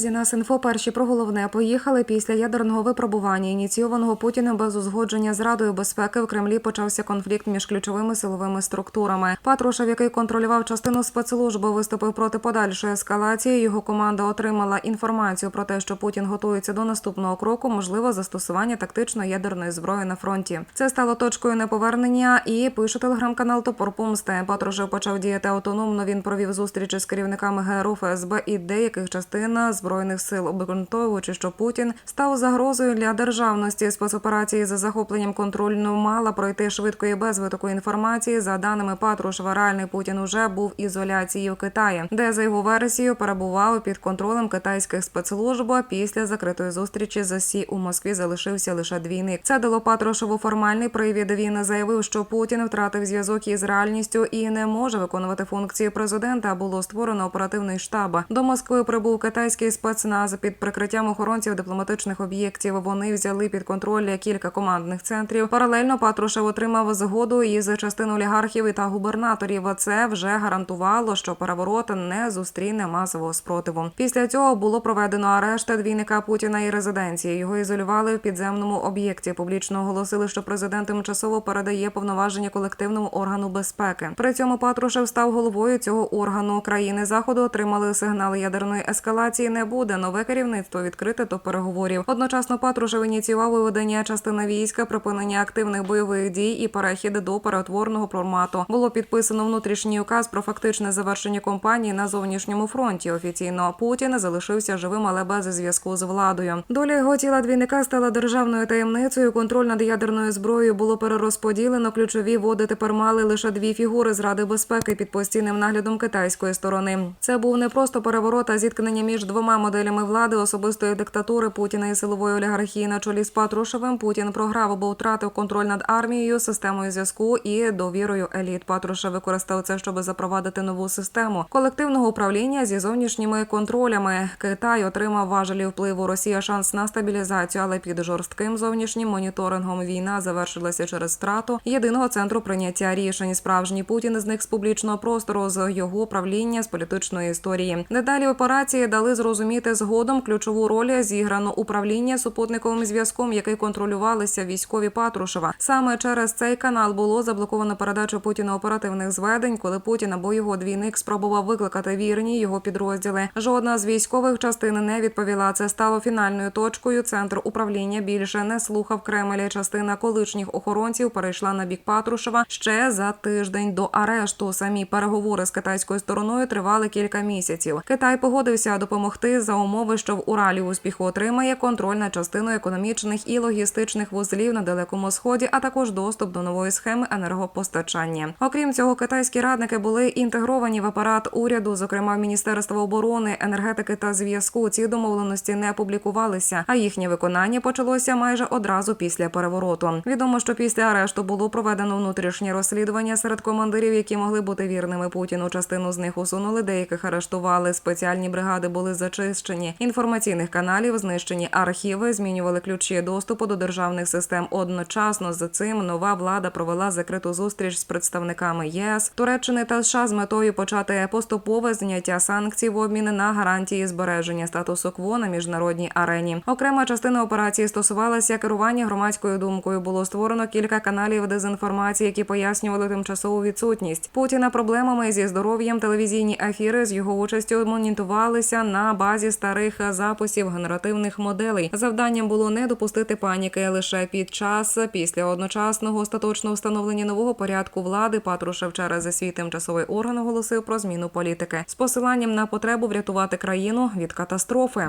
Друзі, нас інфо перші про головне поїхали після ядерного випробування, ініційованого Путіним без узгодження з Радою безпеки в Кремлі почався конфлікт між ключовими силовими структурами. Патрушев, який контролював частину спецслужби, виступив проти подальшої ескалації. Його команда отримала інформацію про те, що Путін готується до наступного кроку, можливо, застосування тактичної ядерної зброї на фронті. Це стало точкою неповернення. І пише телеграм-канал Топор Помсти. Патрушев почав діяти автономно. Він провів зустрічі з керівниками ГРУ, ФСБ і деяких частин збройних сил, обґрунтовуючи, що Путін став загрозою для державності. Спецоперації за захопленням контрольну мала пройти швидко і без витоку інформації. За даними Патрушева, реальний Путін уже був в ізоляції в Китаї, де за його версією перебував під контролем китайських спецслужб. Після закритої зустрічі за сі у Москві залишився лише двійник. Це дало Патрушеву формальний привід. Він заявив, що Путін втратив зв'язок із реальністю і не може виконувати функції президента. Було створено оперативний штаб. До Москви прибув китайський спецназ під прикриттям охоронців дипломатичних об'єктів. Вони взяли під контроль кілька командних центрів. Паралельно Патрушев отримав згоду із частини олігархів та губернаторів. Це вже гарантувало, що переворот не зустріне масового спротиву. Після цього було проведено арешт двійника Путіна і резиденції. Його ізолювали в підземному об'єкті. Публічно оголосили, що президент тимчасово передає повноваження колективному органу безпеки. При цьому Патрушев став головою цього органу. Країни заходу отримали сигнали ядерної ескалації. Не буде нове керівництво відкрите до переговорів. Одночасно Патрушев ініціював виведення частини війська, припинення активних бойових дій і перехід до перетворного формату. Було підписано внутрішній указ про фактичне завершення кампанії на зовнішньому фронті. Офіційно Путін залишився живим, але без зв'язку з владою. Доля його тіла двійника стала державною таємницею. Контроль над ядерною зброєю було перерозподілено. Ключові води тепер мали лише дві фігури з Ради безпеки під постійним наглядом китайської сторони. Це був не просто переворот, а зіткнення між двома моделями влади особистої диктатури Путіна і силової олігархії на чолі з Патрушевим. Путін програв або втратив контроль над армією, системою зв'язку і довірою еліт. Патрушев використав це, щоб запровадити нову систему колективного управління зі зовнішніми контролями. Китай отримав важелі впливу. Росія шанс на стабілізацію, але під жорстким зовнішнім моніторингом війна завершилася через втрату єдиного центру прийняття рішень. Справжній Путін зник з публічного простору з його управління з політичної історії. Дедалі операції дали зрозуміти згодом ключову роль зіграно управління супутниковим зв'язком, який контролювалися військові Патрушева. Саме через цей канал було заблоковано передачу Путіна оперативних зведень, коли Путін або його двійник спробував викликати вірні його підрозділи. Жодна з військових частин не відповіла. Це стало фінальною точкою. Центр управління більше не слухав Кремля. Частина колишніх охоронців перейшла на бік Патрушева ще за тиждень до арешту. Самі переговори з китайською стороною тривали кілька місяців. Китай погодився допомогти за умови, що в Уралі успіху отримає контроль над частиною економічних і логістичних вузлів на далекому сході, а також доступ до нової схеми енергопостачання. Окрім цього, китайські радники були інтегровані в апарат уряду, зокрема в Міністерство оборони, енергетики та зв'язку. Ці домовленості не публікувалися, а їхнє виконання почалося майже одразу після перевороту. Відомо, що після арешту було проведено внутрішнє розслідування серед командирів, які могли бути вірними Путіну. Частину з них усунули, деяких арештували. Спеціальні бригади були зачищені. Інформаційних каналів знищені архіви, змінювали ключі доступу до державних систем. Одночасно з цим нова влада провела закриту зустріч з представниками ЄС, Туреччини та США з метою почати поступове зняття санкцій в обмін на гарантії збереження статусу кво на міжнародній арені. Окрема частина операції стосувалася керування громадською думкою. Було створено кілька каналів дезінформації, які пояснювали тимчасову відсутність Путіна проблемами зі здоров'ям. Телевізійні ефіри з його участю монітувалися на базі старих записів генеративних моделей. Завданням було не допустити паніки лише під час після одночасного остаточного встановлення нового порядку влади. Патрушев через свій тимчасовий орган оголосив про зміну політики з посиланням на потребу врятувати країну від катастрофи.